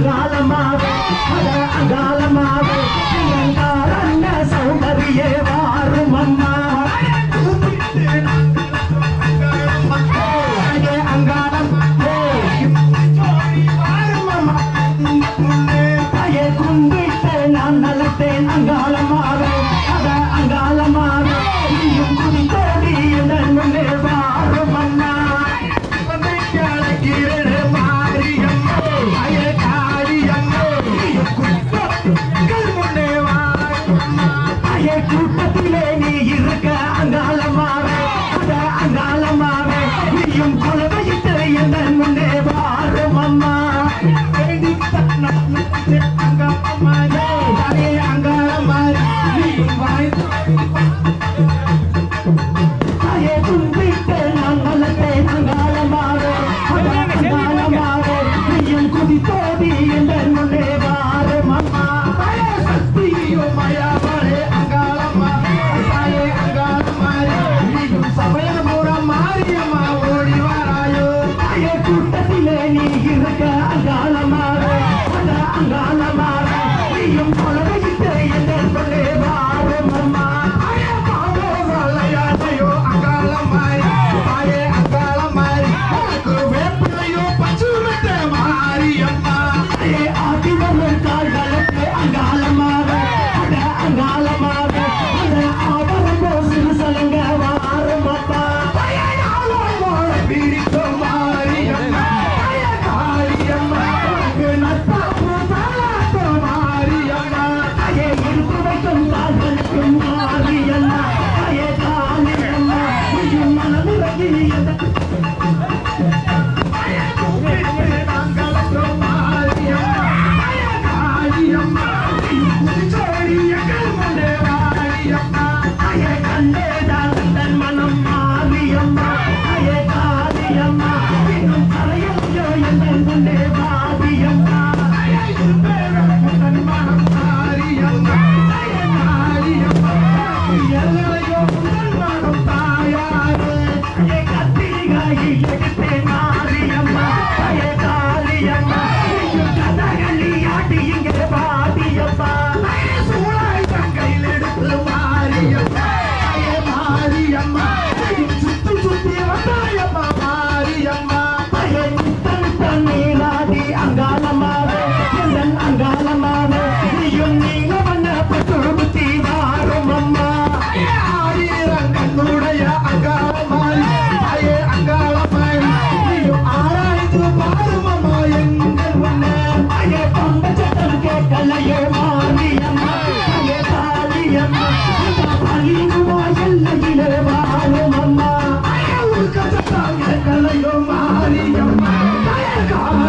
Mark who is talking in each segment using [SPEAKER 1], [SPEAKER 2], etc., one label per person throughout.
[SPEAKER 1] வேப்பிலையே அங்காளமாவே ஆகிய கூட்டத்தில்
[SPEAKER 2] சபையில போற மாரியம்மா ஓடி வாராயோ.
[SPEAKER 1] கூட்டத்திலே நீ இருக்க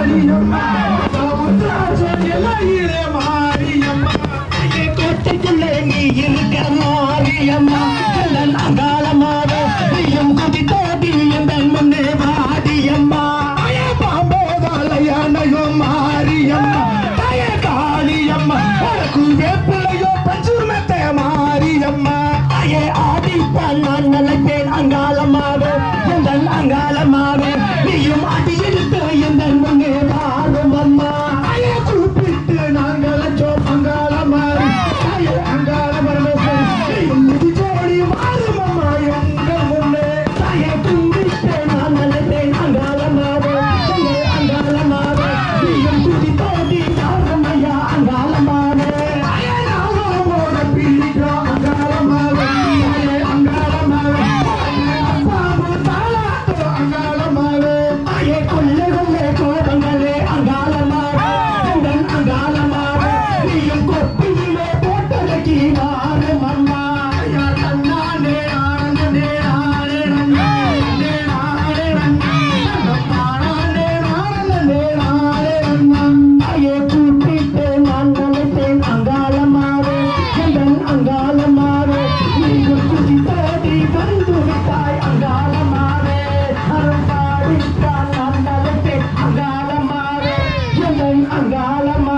[SPEAKER 2] மாரியம்மா. சமுத்திராஜன் இலையிலே மாரியம்மா
[SPEAKER 1] கொத்திக்குள்ளே நீ இருக்க மாரியம்மா அங்காலமாக நீயும் குதித்தோடி
[SPEAKER 2] பஞ்சுமத்தை மாரியம்மா
[SPEAKER 1] தய ஆடி பண்ண I'm